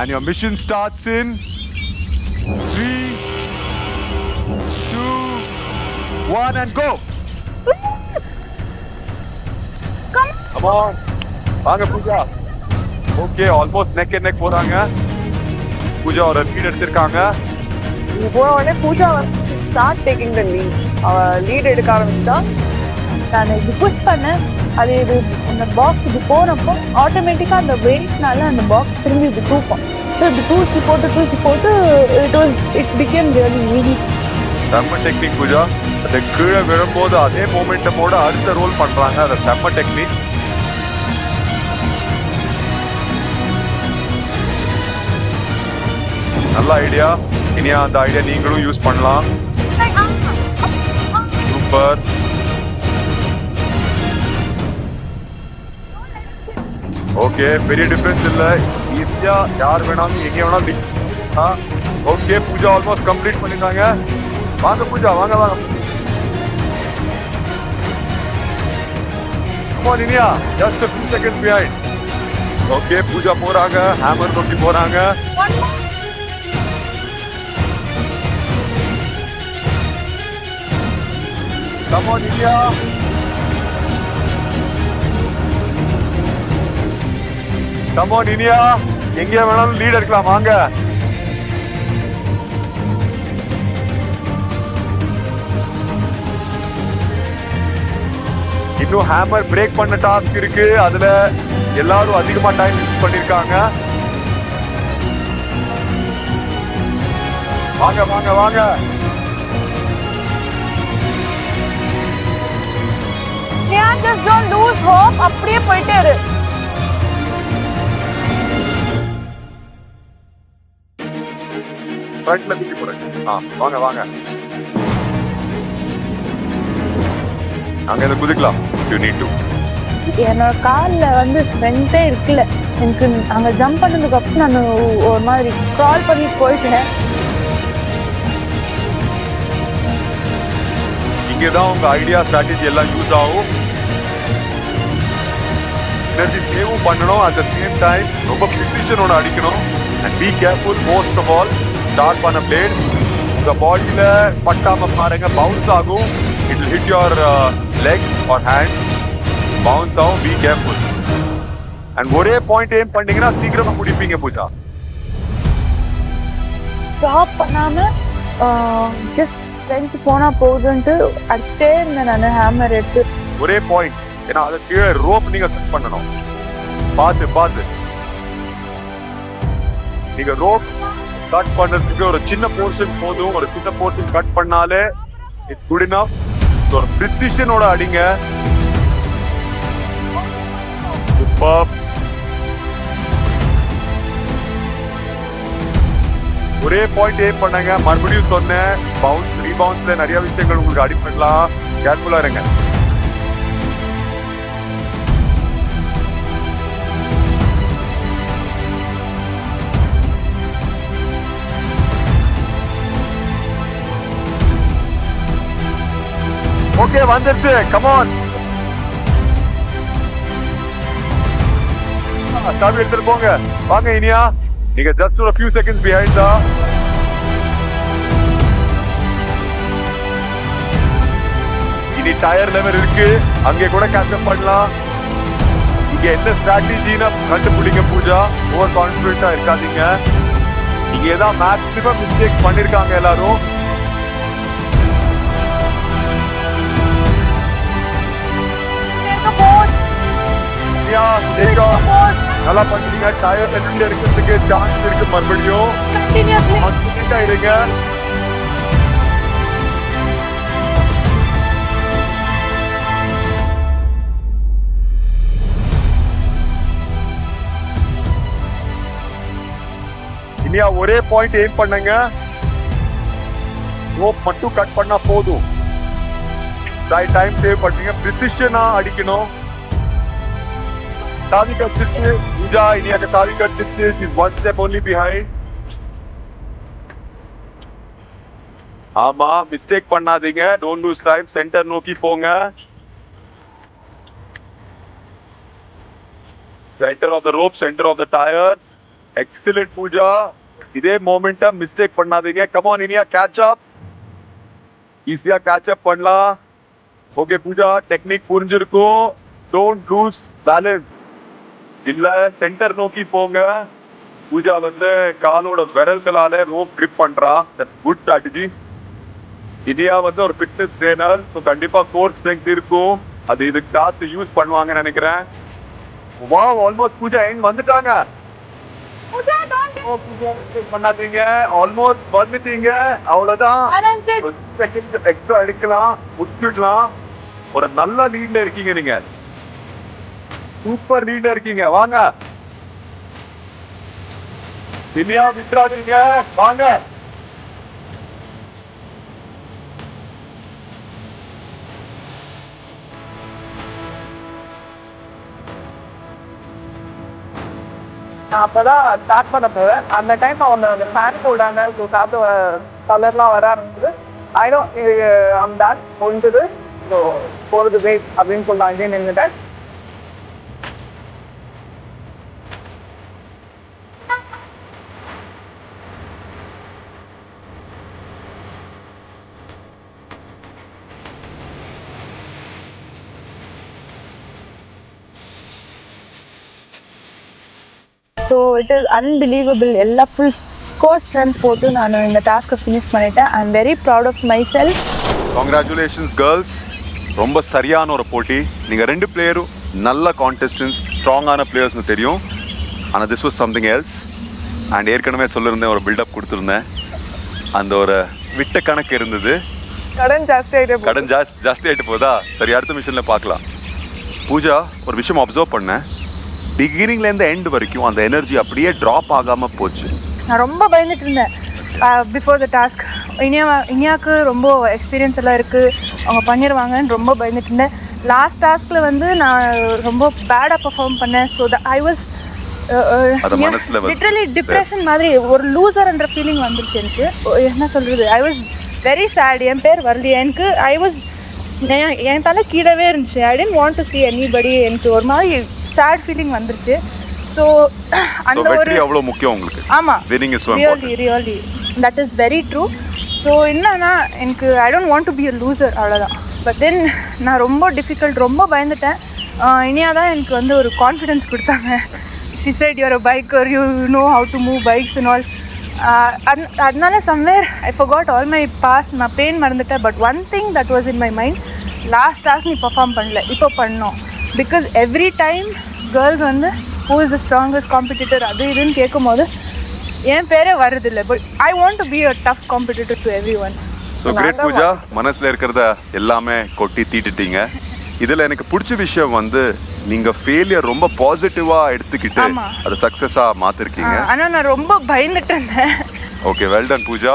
And your mission starts in three, two, one, and go. Come on. வாங்க Pooja. Okay almost neck and neck போறாங்க. பூஜா ஒரு lead எடுத்திருக்காங்க. இங்க போன உடனே பூஜா வந்து ஸ்டார்ட் டேக்கிங் த லீட் அவ லீட் எடுக்க ஆரம்பிச்சா நான் இது புஷ் பண்ணேன். அது இது அந்த பாக்ஸ் இது போனப்போ ஆட்டோமேட்டிக்காக அந்த வெயிட்னால அந்த பாக்ஸ் திரும்பி இது தூக்கும். ஸோ இப்படி தூக்கி போட்டு தூக்கி போட்டு it was it became really easy செம்ம டெக்னிக் பூஜா. அது கீழே விழும்போது அதே மோமெண்டமோட அடுத்த ரோல் பண்றாங்க அது செம்ம டெக்னிக் நல்ல ஐடியா இனியா அந்த ஐடியா நீங்களும் யூஸ் பண்ணலாம். சூப்பர் ஓகே பெரிய டிஃபரன்ஸ் இல்ல ஈஸியா யார் வேணாலும் எங்க வேணாலும் ஓகே பூஜா ஆல்மோஸ்ட் கம்ப்ளீட் பண்ணிட்டாங்க வாங்க பூஜா வாங்க வாங்க Come on, Inia. Just a few seconds behind. Okay Pooja போறாங்க ஹேமர் நோக்கி போறாங்க Come on, India. Iniya. on, எங்கே வேணாலும் லீட் எடுக்கலாம். வாங்க. இன்னும் ஹேமர் பிரேக் பண்ண டாஸ்க் இருக்கு. அதுல எல்லாரும் அதிகமா டைம் யூஸ் பண்ணிருக்காங்க. வாங்க வாங்க வாங்க. அப்படியே போயிட்டே இரு. ஃப்ரண்ட்ல தூக்கி போறேன் ஆ வாங்க வாங்க. அங்க இருந்து குதிக்கலாம். யூ நீட் டு என்னோட கால்ல வந்து ஸ்ட்ரென்த்தே இருக்குல்ல எனக்கு அங்க ஜம்ப் பண்ணதுக்கு அப்புறம் நான் ஒரு மாதிரி க்ரால் பண்ணி போயிட்டேன். இங்கே தான் உங்க ஐடியா ஸ்ட்ராட்டஜி எல்லாம் யூஸ் ஆகும். எனர்ஜி சேவும் பண்ணணும். அட் த சேம் டைம் ரொம்ப ப்ரிசிஷனோட அடிக்கணும். And be careful most of all start பண்ண பிளேட் உங்க பாடியில பட்டாம பாருங்க பவுன்ஸ் ஆகும். It will hit your leg or hand bounce ஆகும் பி கேர்ஃபுல் அண்ட் ஒரே பாயிண்ட் ஏம் பண்ணீங்கன்னா சீக்கிரமா முடிப்பீங்க பூஜா. ஸ்டாப் பண்ணாம ஜஸ்ட் ஃப்ரெண்ட்ஸ் போனா போகுதுன்ட்டு அடிச்சிட்டே இருந்தேன் நான் ஹேமர் எடுத்து. ஒரே பாயிண்ட் ஏன்னா அதை கீழே ரோப் நீங்க கட் பண்ணணும். பார்த்து பார்த்து. நீங்க ரோப் கட் பண்றதுக்கு ஒரு சின்ன போர்ஷன் போதும். ஒரு சின்ன போர்ஷன் கட் பண்ணாலே இட்ஸ் குட் இனஃப் ஒரு ப்ரிசிஷனோட அடிங்க. Superb. ஒரே பாயிண்ட் ஏம் பண்ணாங்க. மறுபடியும் சொன்னேன். பவுன்ஸ் ரீபவுன்ஸ்ல நிறைய விஷயங்கள் உங்களுக்கு அடிப்படலாம் கேர்ஃபுல்லா இருங்க. ஓகே வந்துருச்சு. கமான் சாமி எடுத்துட்டு போங்க. வாங்க இனியா. நீங்க ஜஸ்ட் ஒரு ஃபியூ செகண்ட்ஸ் பிஹைண்ட் தான். இனி டயர் லெவல் இருக்கு. அங்கே கூட கேட்சப் பண்ணலாம். இங்க என்ன ஸ்ட்ராட்டஜினா கண்டுபிடிங்க பூஜா. ஓவர் கான்பிடண்டா இருக்காதீங்க. இங்க ஏதாவது மேக்ஸிமம் மிஸ்டேக் பண்ணிருக்காங்க எல்லாரும். நல்லா பண்றீங்க டயர் ரெண்டு இருக்கிறதுக்கு சான்ஸ் இருக்கு மறுபடியும். இருங்க. இனியா ஒரே பாயிண்ட் எய்ம் பண்ணுங்க. ரோப் மட்டும் கட் பண்ணா போதும். டைம் சேவ் பண்ணுங்க ப்ரிசிஷனா அடிக்கணும் தாவி கடிச்சிருச்சு பூஜா இனியாக்கு தாவி கடிச்சிருச்சு is one step only behind ஆமா மிஸ்டேக் பண்ணாதீங்க டோன்ட் லூஸ் டைம் சென்டர் நோக்கி போங்க centre of the rope centre of the tyre excellent Pooja இதே மோமெண்ட்டை மிஸ்டேக் பண்ணாதீங்க come on Iniya catch up ஈஸியா கேட்ச் அப் பண்ணலாம் ஓகே பூஜா டெக்னிக் புரிஞ்சிருக்கும். டோன்ட் லூஸ் பேலன்ஸ் இல்ல சென்டர் நோக்கி போங்க. பூஜா வந்து காலோட விரல்களால ரோப் grip பண்றா. குட் ஸ்ட்ராட்டஜி இனியா வந்து ஒரு ஃபிட்னஸ் ட்ரெயினர் ஸோ கண்டிப்பா கோர் ஸ்ட்ரென்த் இருக்கும். அது இதுக்கு காசு யூஸ் பண்ணுவாங்கன்னு நினைக்கிறேன். வா ஆல்மோஸ்ட் பூஜா எங்க வந்துட்டாங்க? mistake பண்ணாதீங்க. ஆல்மோஸ்ட் வந்துட்டீங்க. அவ்வளவுதான். எக்ஸ்ட்ரா எடுக்கலாம். முடிச்சிடலாம் ஒரு நல்ல லீட்ல இருக்கீங்க நீங்க. சூப்பர் லீட்ல இருக்கீங்க. வாங்க. இனியா விட்டுறாதீங்க வாங்க. நான் அப்பதான் ஸ்டார்ட் பண்ண போவேன் அந்த டைம் அவங்க அந்த ஃபேன் போடாங்க ஸோ காத்து கலர்லாம் வர ஆரம்பிச்சது ஐநோ அந்த டான்ஸ் முடிஞ்சது. ஸோ போகிறது வெயிட் அப்படின்னு சொன்னாங்க நின்றுட்டேன் ஸோ இட் இஸ் அன்பிலீவபிள் எல்லா ஃபுல் ஸ்கோர் ஸ்ட்ரென்த் போட்டு நான் இந்த டாஸ்க்கை ஃபினிஷ் பண்ணிட்டேன். I am very proud of myself congratulations girls ரொம்ப சரியான ஒரு போட்டி. நீங்கள் ரெண்டு பிளேயரும் நல்ல கான்டெஸ்டன்ஸ் ஸ்ட்ராங்கான பிளேயர்ஸ்னு தெரியும். ஆனால் this was something else and ஏற்கனவே சொல்லியிருந்தேன் ஒரு பில்டப் கொடுத்துருந்தேன். அந்த ஒரு விட்ட கணக்கு இருந்தது. கடன் ஜாஸ்தி ஆகிட்டே கடன் ஜாஸ்தி ஜாஸ்தி ஆகிட்டு போதா சரி அடுத்த மிஷனில் பார்க்கலாம். பூஜா ஒரு விஷயம் அப்சர்வ் பண்ணேன். பிகினிங்லேருந்து எண்ட் வரைக்கும் அந்த எனர்ஜி அப்படியே ட்ராப் ஆகாமல் போச்சு. நான் ரொம்ப பயந்துட்டு இருந்தேன். பிஃபோர் த டாஸ்க் இனியா இனியாவுக்கு ரொம்ப எக்ஸ்பீரியன்ஸ் எல்லாம் இருக்குது அவங்க பண்ணிடுவாங்கன்னு ரொம்ப பயந்துட்டு இருந்தேன். லாஸ்ட் டாஸ்கில் வந்து நான் ரொம்ப பேடாக பெர்ஃபார்ம் பண்ணேன். So the I was literally depression மாதிரி ஒரு லூசர்ன்ற ஃபீலிங் வந்துருச்சு எனக்கு. என்ன சொல்கிறது ஐ வாஸ் வெரி சேட் என் பேர் வரலையே எனக்கு ஐ வாஸ் என் தலை கீழவே இருந்துச்சு. I didn't want to see anybody. எனக்கு ஒரு மாதிரி சேட் ஃபீலிங் வந்துருச்சு. ஸோ அந்த ஒரு அவ்வளோ முக்கியம் உங்களுக்கு. ஆமாம் really really that is very true so என்னன்னா எனக்கு I don't want to be a loser அவ்வளோதான் பட் தென் நான் ரொம்ப டிஃபிகல்ட் ரொம்ப பயந்துட்டேன். இனியா தான் எனக்கு வந்து ஒரு கான்ஃபிடென்ஸ் கொடுத்தாங்க. She said you're a biker you know how to move bikes and all அந் அதனால somewhere I got all my pass நான் பெயின் மறந்துட்டேன். But one thing that was in my mind last task நீ perform பண்ணல இப்போ பண்ணோம். Because every time girls வந்து who is the strongest competitor அது இதுன்னு கேட்கும்போது என் பேரே வருதில்ல but I want to be a tough competitor to everyone so great Pooja மனசுல இருக்கிறத எல்லாமே கொட்டி தீட்டுட்டீங்க. இதுல எனக்கு பிடிச்ச விஷயம் வந்து நீங்க ஃபெயிலியர் ரொம்ப பாசிட்டிவா எடுத்துக்கிட்டு. அதை சக்சஸா மாத்திருக்கீங்க. ஆனால் நான் ரொம்ப பயந்துட்டு இருந்தேன். Okay well done Pooja